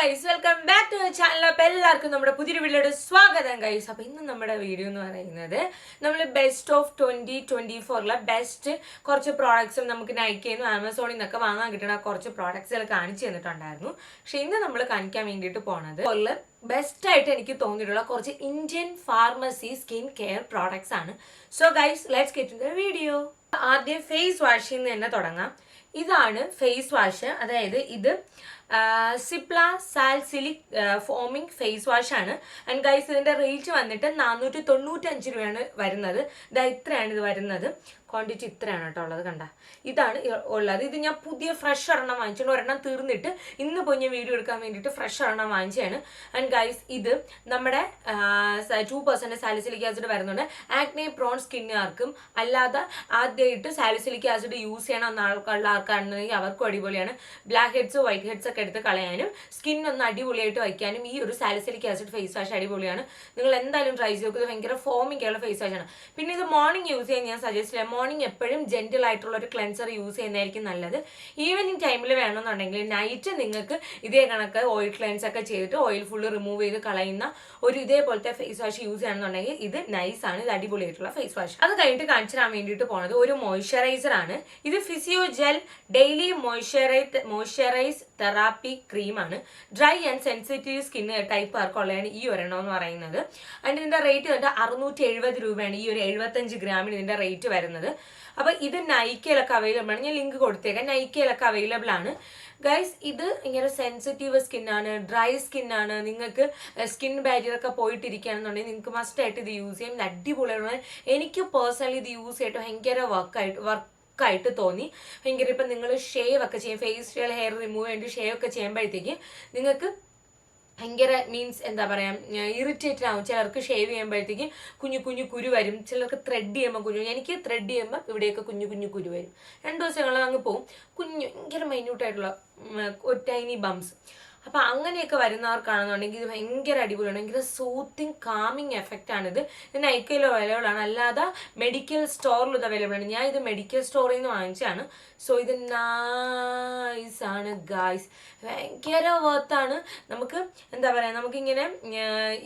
Guys welcome back to channel അപ്പോൾ എല്ലാവർക്കും നമ്മുടെ പുതിയൊരു വീഡിയോയുടെ സ്വാഗതം ഗൈസ് അപ്പോൾ ഇന്ന് നമ്മുടെ വീഡിയോ എന്ന് പറയുന്നത് നമ്മൾ ബെസ്റ്റ് ഓഫ് ട്വന്റി ട്വന്റി ഫോറിലെ ബെസ്റ്റ് കുറച്ച് പ്രോഡക്ട്സും നമുക്ക് നയിക്കുന്നു ആമസോണിൽ നിന്നൊക്കെ വാങ്ങാൻ കിട്ടുന്ന കുറച്ച് പ്രോഡക്ട്സുകൾ കാണിച്ചു തന്നിട്ടുണ്ടായിരുന്നു. പക്ഷെ ഇന്ന് നമ്മൾ കാണിക്കാൻ വേണ്ടിയിട്ട് പോണത് ബെസ്റ്റ് ആയിട്ട് എനിക്ക് തോന്നിയിട്ടുള്ള കുറച്ച് Indian pharmacy skin care products ആണ് so guys let's get video ആദ്യം ഫേസ് വാഷിൽ നിന്ന് തന്നെ തുടങ്ങാം. ഇതാണ് ഫേസ് വാഷ് അതായത് ഇത് Cipla salicylic foaming face wash ആണ്. ആൻഡ് ഗൈസ് ഇതിന്റെ റേറ്റ് വന്നിട്ട് നാനൂറ്റി തൊണ്ണൂറ്റഞ്ച് രൂപയാണ് വരുന്നത്. ഇതാ ഇത്രയാണ് ഇത് വരുന്നത്. ക്വാണ്ടിറ്റി ഇത്രയാണ് കേട്ടോ ഉള്ളത് കണ്ട. ഇതാണ് ഉള്ളത്. ഇത് ഞാൻ പുതിയ ഫ്രഷ് ഒരെണ്ണം വാങ്ങിച്ചിട്ട് ഒരെണ്ണം തീർന്നിട്ട് ഇന്ന് പോയി ഞാൻ വീഡിയോ എടുക്കാൻ വേണ്ടിയിട്ട് ഫ്രഷ് ഒരെണ്ണം വാങ്ങിച്ചതാണ്. ആൻഡ് ഗൈസ് ഇത് നമ്മുടെ ടു പെർസെന്റ് സാലിസിലിക് ആസിഡ് വരുന്നുണ്ട്. ആക്നെ പ്രോൺ സ്കിന്നുകാർക്കും അല്ലാതെ ആദ്യമായിട്ട് സാലിസിലിക് ആസിഡ് യൂസ് ചെയ്യണം എന്ന ആൾക്കുള്ള ആൾക്കാണെന്നുണ്ടെങ്കിൽ അവർക്കും അടിപൊളിയാണ്. ബ്ലാക്ക് ഹെഡ്സ് വൈറ്റ് ഹെഡ്സ് ഒക്കെ എടുത്ത് കളയാനും സ്കിൻ ഒന്ന് അടിപൊളിയായിട്ട് വയ്ക്കാനും ഈ ഒരു സാലിസിലിക് ആസിഡ് ഫേസ് വാഷ് അടിപൊളിയാണ്. നിങ്ങൾ എന്തായാലും ട്രൈ ചെയ്ത് നോക്കുക ഇത് ഭയങ്കര ഫോമിംഗ് ഉള്ള ഫേസ് വാഷാണ് പിന്നെ ഇത് മോർണിംഗ് യൂസ് ചെയ്യാൻ ഞാൻ സജസ്റ്റ് ചെയ്യാം. മോർണിംഗ് എപ്പോഴും ജെന്റിൽ ആയിട്ടുള്ള ഒരു ക്ലെൻസർ യൂസ് ചെയ്യുന്നതായിരിക്കും നല്ലത്. ഈവനിങ് ടൈമിൽ വേണമെന്നുണ്ടെങ്കിൽ നൈറ്റ് നിങ്ങൾക്ക് ഇതേ കണക്ക് ഓയിൽ ക്ലെൻസ് ഒക്കെ ചെയ്തിട്ട് ഓയിൽ ഫുള്ള് റിമൂവ് ചെയ്ത് കളയുന്ന ഒരു ഇതേപോലത്തെ ഫേസ് വാഷ് യൂസ് ചെയ്യണമെന്നുണ്ടെങ്കിൽ ഇത് നൈസ് ആണ്. ഇത് അടിപൊളിയായിട്ടുള്ള ഫേസ് വാഷ് അത് കഴിഞ്ഞിട്ട് കാണിച്ചു തരാൻ വേണ്ടിയിട്ട് പോണത് ഒരു മോയ്സ്ചറൈസർ ആണ്. ഇത് Physiogel daily moisturise moisturise therapy ക്രീമാണ് dry and sensitive skin type ആർക്കുള്ളതാണ് ഈ ഒരെണ്ണം എന്ന് പറയുന്നത്. അതിന്റെ റേറ്റ് വന്നിട്ട് അറുന്നൂറ്റി എഴുപത് രൂപയാണ്. ഈ ഒരു എഴുപത്തഞ്ച് ഗ്രാമിന് ഇതിന്റെ റേറ്റ് വരുന്നത്. അപ്പൊ ഇത് നൈക്കയിലൊക്കെ അവൈലബിൾ ആണ്. ഞാൻ ലിങ്ക് കൊടുത്തേക്കാം. നൈക്കയിലൊക്കെ അവൈലബിൾ ആണ്. ഗൈസ് ഇത് ഇങ്ങനെ സെൻസിറ്റീവ് സ്കിന്നാണ് ഡ്രൈ സ്കിന്നാണ് നിങ്ങൾക്ക് സ്കിൻ ബാരിയർ ഒക്കെ പോയിട്ടിരിക്കുകയാണെന്നുണ്ടെങ്കിൽ നിങ്ങൾക്ക് മസ്റ്റ് ആയിട്ട് ഇത് യൂസ് ചെയ്യാം. അടിപൊളിയാണ്. എനിക്ക് പേഴ്സണലി ഇത് യൂസ് ചെയ്തിട്ട് ഭയങ്കര വർക്കായിട്ട് വർക്ക് ആയിട്ട് തോന്നി. ഭയങ്കര ഇപ്പം നിങ്ങൾ ഷേവ് ഒക്കെ ചെയ്യും. ഫേഷ്യൽ ഹെയർ റിമൂവ് വേണ്ടി ഷേവ് ഒക്കെ ചെയ്യുമ്പോഴത്തേക്ക് നിങ്ങൾക്ക് ഭയങ്കര മീൻസ് എന്താ പറയുക ഇറിറ്റേറ്റഡ് ആവും. ചിലർക്ക് ഷേവ് ചെയ്യുമ്പോഴത്തേക്ക് കുഞ്ഞു കുഞ്ഞു കുരു വരും. ചിലർക്ക് ത്രെഡ് ചെയ്യുമ്പോൾ കുഞ്ഞു എനിക്ക് ത്രെഡ് ചെയ്യുമ്പോൾ ഇവിടെയൊക്കെ കുഞ്ഞു കുഞ്ഞു കുരു വരും. രണ്ട് ദിവസങ്ങളിൽ അങ്ങ് പോവും. കുഞ്ഞു ഭയങ്കര മൈന്യൂട്ടായിട്ടുള്ള ഒരു ടൈനി ബംസ് അപ്പൊ അങ്ങനെയൊക്കെ വരുന്നവർക്കാണെന്നുണ്ടെങ്കിൽ ഇത് ഭയങ്കര അടിപൊളിയാണ്. ഭയങ്കര സൂത്തിങ് കാമിങ് എഫക്റ്റ് ആണ് ഇത് നൈക്കയിലോ അവൈലബിൾ ആണ്. അല്ലാതെ മെഡിക്കൽ സ്റ്റോറിൽ ഇത് അവൈലബിൾ ആണ്. ഞാൻ ഇത് മെഡിക്കൽ സ്റ്റോറിൽ നിന്ന് വാങ്ങിച്ചാണ് സോ ഇത് നൈസ് ആണ് ഗായ്സ് ഭയങ്കര വർത്താണ് നമുക്ക് എന്താ പറയാ നമുക്കിങ്ങനെ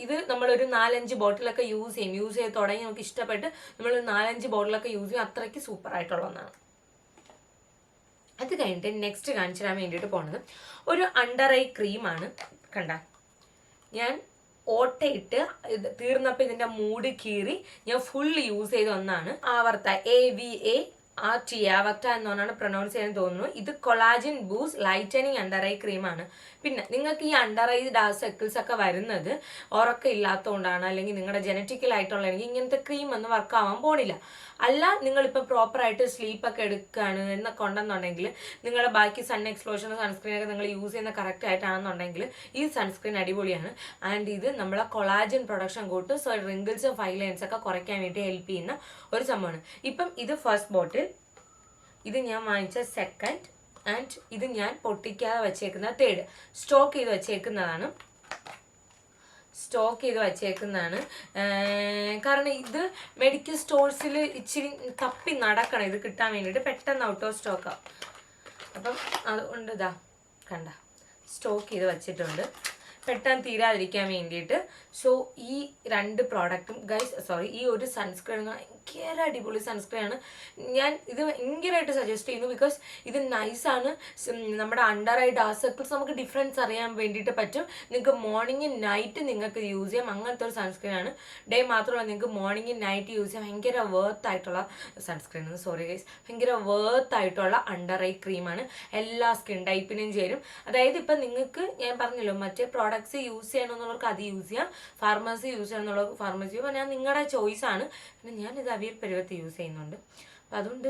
ഇത് നമ്മളൊരു നാലഞ്ച് ബോട്ടിലൊക്കെ യൂസ് ചെയ്യും. യൂസ് ചെയ്ത് തുടങ്ങി നമുക്ക് ഇഷ്ടപ്പെട്ട് നമ്മൾ നാലഞ്ച് ബോട്ടിലൊക്കെ യൂസ് ചെയ്യും. അത്രയ്ക്ക് സൂപ്പർ ആയിട്ടുള്ള ഒന്നാണ്. അത് കഴിഞ്ഞിട്ട് നെക്സ്റ്റ് കാണിച്ചു തരാൻ വേണ്ടിയിട്ട് പോണത്. ഒരു അണ്ടർ ഐ ക്രീമാണ് കണ്ട? ഞാൻ ഓട്ടയിട്ട് ഇത് തീർന്നപ്പോൾ ഇതിന്റെ മൂടി കീറി ഞാൻ ഫുൾ യൂസ് ചെയ്ത ഒന്നാണ് ആവർത്ത എ വി എ എന്നാണ് എന്ന് പറഞ്ഞാണ് പ്രൊനൗൺസ് ചെയ്യാൻ തോന്നുന്നു. ഇത് collagen boost lightening under eye ക്രീമാണ് പിന്നെ നിങ്ങൾക്ക് ഈ അണ്ടർ ഐ ഡാർക്ക് സെക്കിൾസ് ഒക്കെ വരുന്നത് ഉറക്കം ഇല്ലാത്തതുകൊണ്ടാണ് അല്ലെങ്കിൽ നിങ്ങളുടെ ജനറ്റിക്കലായിട്ടുള്ള എനിക്ക് ഇങ്ങനത്തെ ക്രീം ഒന്നും വർക്ക് ആവാൻ പോണില്ല. അല്ല നിങ്ങളിപ്പോൾ പ്രോപ്പറായിട്ട് സ്ലീപ്പൊക്കെ എടുക്കുകയാണ് എന്നൊക്കെ ഉണ്ടെന്നുണ്ടെങ്കിൽ നിങ്ങളുടെ ബാക്കി സൺ എക്സ്പ്ലോഷൻ സൺസ്ക്രീനൊക്കെ നിങ്ങൾ യൂസ് ചെയ്യുന്ന കറക്റ്റ് ആയിട്ടാണെന്നുണ്ടെങ്കിൽ ഈ സൺസ്ക്രീൻ അടിപൊളിയാണ്. ആൻഡ് ഇത് നമ്മളെ കൊളാജിൻ പ്രൊഡക്ഷൻ കൂട്ടും സോ റിങ്കിൾസും ഫൈലൈൻസൊക്കെ കുറയ്ക്കാൻ വേണ്ടി ഹെൽപ്പ് ചെയ്യുന്ന ഒരു സംഭവമാണ്. ഇപ്പം ഇത് ഫസ്റ്റ് ബോട്ടിൽ ഇത് ഞാൻ വാങ്ങിച്ച സെക്കൻഡ് ആൻഡ് ഇത് ഞാൻ പൊട്ടിക്കാതെ വെച്ചേക്കുന്ന തേർഡ് സ്റ്റോക്ക് ചെയ്ത് വെച്ചേക്കുന്നതാണ്. സ്റ്റോക്ക് ചെയ്ത് വച്ചേക്കുന്നതാണ്. കാരണം ഇത് മെഡിക്കൽ സ്റ്റോഴ്സിൽ ഇച്ചിരി തപ്പി നടക്കണം. ഇത് കിട്ടാൻ വേണ്ടിയിട്ട് പെട്ടെന്ന് ഔട്ട് ഓഫ് സ്റ്റോക്കാവും അപ്പം അതുകൊണ്ട് ഇതാ കണ്ട സ്റ്റോക്ക് ചെയ്ത് വച്ചിട്ടുണ്ട്. പെട്ടെന്ന് തീരാതിരിക്കാൻ വേണ്ടിയിട്ട്. സോ ഈ രണ്ട് പ്രോഡക്റ്റും ഗൈസ് സോറി ഈ ഒരു സൺസ്ക്രീൻ ഭയങ്കര അടിപൊളി സൺസ്ക്രീൻ ആണ്. ഞാൻ ഇത് ഭയങ്കരമായിട്ട് സജസ്റ്റ് ചെയ്യുന്നു ബിക്കോസ് ഇത് നൈസാണ് നമ്മുടെ അണ്ടർ ഐ ഡാർക്ക് സർക്കിൾസ് നമുക്ക് ഡിഫറൻസ് അറിയാൻ വേണ്ടിയിട്ട് പറ്റും. നിങ്ങൾക്ക് മോർണിംഗ് നൈറ്റ് നിങ്ങൾക്ക് യൂസ് ചെയ്യാം. അങ്ങനത്തെ ഒരു സൺസ്ക്രീൻ ആണ്. ഡേ മാത്രമല്ല നിങ്ങൾക്ക് മോർണിംഗ് നൈറ്റ് യൂസ് ചെയ്യാം. ഭയങ്കര വേർത്ത് ആയിട്ടുള്ള സൺസ്ക്രീൻ ആണ്. സോറി ഗൈസ് ഭയങ്കര വേർത്ത് ആയിട്ടുള്ള അണ്ടർ ഐ ക്രീമാണ് എല്ലാ സ്കിൻ ടൈപ്പിനും ചേരും. അതായത് ഇപ്പം നിങ്ങൾക്ക് ഞാൻ പറഞ്ഞല്ലോ മറ്റേ പ്രോഡക്ട്സ് യൂസ് ചെയ്യണമെന്നുള്ളവർക്ക് അത് യൂസ് ചെയ്യാം. ഫാർമസി യൂസ് ചെയ്യണമെന്നുള്ളവർക്ക് ഫാർമസി ഞാൻ നിങ്ങളുടെ ചോയ്സാണ് ആണ്. ഞാൻ ഞാനിത് അവിയൽ പരുവത്ത് യൂസ് ചെയ്യുന്നുണ്ട്. അപ്പം അതുകൊണ്ട്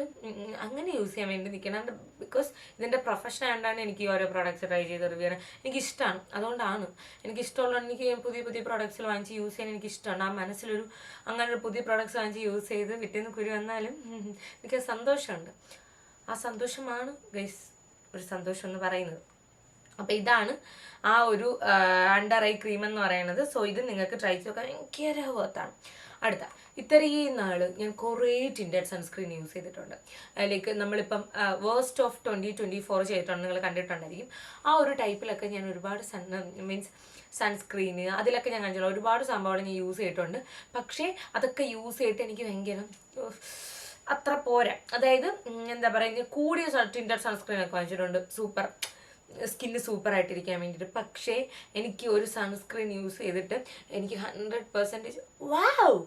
അങ്ങനെ യൂസ് ചെയ്യാൻ വേണ്ടി നിൽക്കണം. ബിക്കോസ് ഇതിന്റെ പ്രൊഫഷൻ ആയതുകൊണ്ടാണ് എനിക്ക് ഓരോ പ്രോഡക്റ്റ്സ് ട്രൈ ചെയ്ത് റിവ്യൂ ചെയ്യാൻ. എനിക്ക് ഇഷ്ടമാണ് അതുകൊണ്ടാണ്. എനിക്ക് ഇഷ്ടമുള്ള എനിക്ക് പുതിയ പുതിയ പ്രോഡക്റ്റ്സ് വാങ്ങിച്ച് യൂസ് ചെയ്യാൻ എനിക്ക് ഇഷ്ടമാണ് ആ മനസ്സിലൊരു അങ്ങനെ പുതിയ പ്രോഡക്റ്റ്സ് വാങ്ങിച്ച് യൂസ് ചെയ്ത് വിറ്റേന്ന് കുരു വന്നാലും എനിക്ക് സന്തോഷമുണ്ട്. ആ സന്തോഷമാണ് ഗൈസ് ഒരു സന്തോഷം എന്ന് പറയുന്നത്. അപ്പോൾ ഇതാണ് ആ ഒരു അണ്ടർ ഐ ക്രീം എന്ന് പറയുന്നത്. സോ ഇത് നിങ്ങൾക്ക് ട്രൈ ചെയ്ത് നോക്കാൻ ഭയങ്കര വർത്താണ് അടുത്ത. ഇത്രയും നാൾ ഞാൻ കുറേ ടിൻഡഡ് സൺസ്ക്രീൻ യൂസ് ചെയ്തിട്ടുണ്ട്. ലൈക്ക് നമ്മളിപ്പം best of twenty twenty four ചെയ്തിട്ടുണ്ട്. നിങ്ങൾ കണ്ടിട്ടുണ്ടായിരിക്കും. ആ ഒരു ടൈപ്പിലൊക്കെ ഞാൻ ഒരുപാട് സൺ മീൻസ് സൺസ്ക്രീൻ അതിലൊക്കെ ഞാൻ കണ്ടിട്ടുള്ള ഒരുപാട് സംഭവങ്ങൾ ഞാൻ യൂസ് ചെയ്തിട്ടുണ്ട്. പക്ഷേ അതൊക്കെ യൂസ് ചെയ്തിട്ട് എനിക്ക് ഭയങ്കര അത്ര പോരാ. അതായത് എന്താ പറയുക കൂടിയ ടിൻഡഡ് സൺസ്ക്രീൻ ഒക്കെ വാങ്ങിച്ചിട്ടുണ്ട്. സൂപ്പർ സ്കിന്ന് സൂപ്പർ ആയിട്ടിരിക്കാൻ വേണ്ടിയിട്ട്. പക്ഷേ എനിക്ക് ഒരു സൺസ്ക്രീൻ യൂസ് ചെയ്തിട്ട് എനിക്ക് ഹൺഡ്രഡ് പെർസെന്റേജ് വാവ്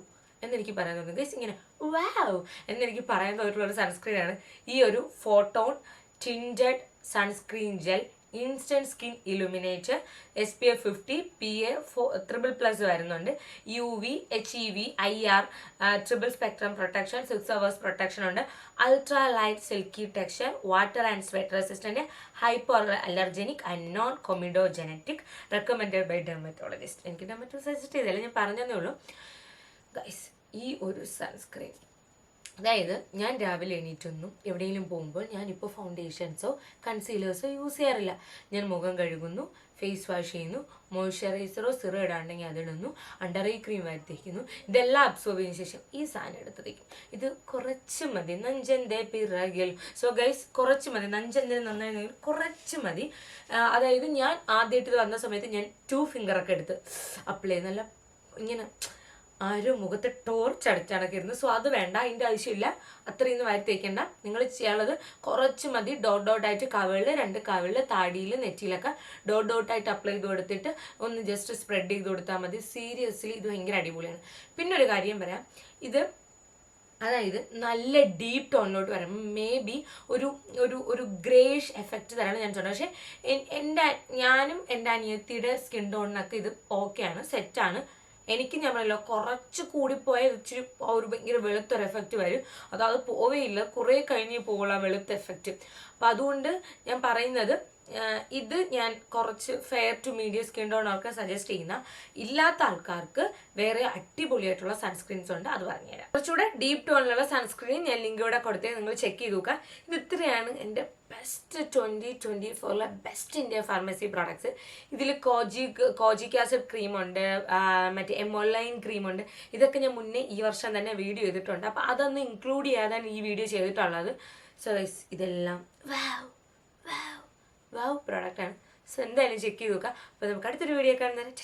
എന്നെനിക്ക് പറയാൻ തോന്നുന്നു ഗൈസ് ഇങ്ങനെ വാവ് എന്നെനിക്ക് പറയാൻ തോന്നിയിട്ടുള്ള ഒരു സൺസ്ക്രീനാണ് ഈ ഒരു photon tinted sunscreen gel instant skin illuminator S P F fifty P A four triple plus വരുന്നുണ്ട്. U V H E V I R triple spectrum protection six hours protection ഉണ്ട്. Ultra light silky texture water and sweat resistant hypoallergenic and non comedogenic recommended by dermatologist എനിക്ക് dermato suggest ചെയ്തില്ല ഞാൻ പറഞ്ഞതേ ഉള്ളൂ. Guys ഈ ഒരു sunscreen അതായത് ഞാൻ രാവിലെ എണീറ്റൊന്നും എവിടെയെങ്കിലും പോകുമ്പോൾ ഞാനിപ്പോൾ ഫൗണ്ടേഷൻസോ കൺസീലേഴ്സോ യൂസ് ചെയ്യാറില്ല. ഞാൻ മുഖം കഴുകുന്നു ഫേസ് വാഷ് ചെയ്യുന്നു മോയ്സ്ചറൈസറോ സിറോ ഇടാണ്ടെങ്കിൽ അതിടുന്നു അണ്ടർ ഐ ക്രീം വരുത്തിക്കുന്നു. ഇതെല്ലാം അബ്സോർബ് ചെയ്തതിനു ശേഷം ഈ സാധനം എടുത്ത് തേക്കും. ഇത് കുറച്ച് മതി. നഞ്ചന്റെ പിറകിൽ. സോ ഗൈസ് കുറച്ച് മതി. നഞ്ചന്റെ നന്നായി കുറച്ച് മതി. അതായത് ഞാൻ ആദ്യമായിട്ട് വന്ന സമയത്ത് ഞാൻ ടു ഫിംഗറൊക്കെ എടുത്ത് അപ്ലൈ നല്ല ഇങ്ങനെ ആരും മുഖത്ത് ടോർച്ച് അടിച്ചടക്കിയിരുന്നു സോ അത് വേണ്ട അതിന്റെ ആവശ്യമില്ല. അത്രയൊന്നും വാരി തേക്കണ്ട നിങ്ങൾ ചെയ്യാനുള്ളത് കുറച്ച് മതി. ഡോട്ട് ഡോട്ട് ആയിട്ട് കവിളിൽ രണ്ട് കവിളിൽ താടിയിൽ നെറ്റിയിലൊക്കെ ഡോട്ട് ഡോട്ട് ആയിട്ട് അപ്ലൈ ചെയ്ത് കൊടുത്തിട്ട് ഒന്ന് ജസ്റ്റ് സ്പ്രെഡ് ചെയ്ത് കൊടുത്താൽ മതി. സീരിയസ്ലി ഇത് ഭയങ്കര അടിപൊളിയാണ്. പിന്നെ ഒരു കാര്യം പറയാം. ഇത് അതായത് നല്ല ഡീപ്പ് ടോണിലോട്ട് വരാം. മേ ബി ഒരു ഒരു ഒരു ഗ്രേഷ് എഫക്റ്റ് തരാണ് ഞാൻ ചോദിച്ചത്. പക്ഷേ എന്റെ ഞാനും എന്റെ അനിയത്തിയുടെ സ്കിൻ ടോണിനൊക്കെ ഇത് ഓക്കെയാണ് സെറ്റാണ് എനിക്ക് ഞാൻ പറയല്ലോ കുറച്ച് കൂടിപ്പോയാൽ ഇച്ചിരി ഒരു ഭയങ്കര വെളുത്തൊരു എഫക്റ്റ് വരും. അത് അത് പോവേയില്ല കുറേ കഴിഞ്ഞ് പോകുള്ള ആ വെളുത്ത എഫക്റ്റ് അപ്പം അതുകൊണ്ട് ഞാൻ പറയുന്നത് ഇത് ഞാൻ കുറച്ച് ഫെയർ ടു മീഡിയം സ്കിൻ ടോണൊക്കെ സജസ്റ്റ് ചെയ്യുന്ന ഇല്ലാത്ത ആൾക്കാർക്ക് വേറെ അടിപൊളിയായിട്ടുള്ള സൺസ്ക്രീൻസ് ഉണ്ട് അത് പറഞ്ഞുതരാം. കുറച്ചുകൂടെ ഡീപ്പ് ടോണിലുള്ള സൺസ്ക്രീൻ ഞാൻ ലിങ്ക് ഇവിടെ കൊടുത്തേ നിങ്ങൾ ചെക്ക് ചെയ്ത് നോക്കുക. ഇത് ഇത്രയാണ് എന്റെ ബെസ്റ്റ് ട്വന്റി ട്വന്റി ഫോറിലെ ബെസ്റ്റ് ഇന്ത്യൻ ഫാർമസി പ്രോഡക്ട്സ് ഇതിൽ കോജി കോജിക് ആസിഡ് ക്രീമുണ്ട് മറ്റേ എമോലൈൻ ക്രീമുണ്ട് ഇതൊക്കെ ഞാൻ മുന്നേ ഈ വർഷം തന്നെ വീഡിയോ ചെയ്തിട്ടുണ്ട്. അപ്പോൾ അതൊന്ന് ഇൻക്ലൂഡ് ചെയ്യാതാണ് ഈ വീഡിയോ ചെയ്തിട്ടുള്ളത്. സോ ഗൈസ് ഇതെല്ലാം വാവ് വാവ് വാവ് പ്രോഡക്റ്റാണ് സോ എന്തായാലും ചെക്ക് ചെയ്ത് നോക്കുക. അപ്പോൾ നമുക്ക് അടുത്തൊരു വീഡിയോ കാണുന്നതിന്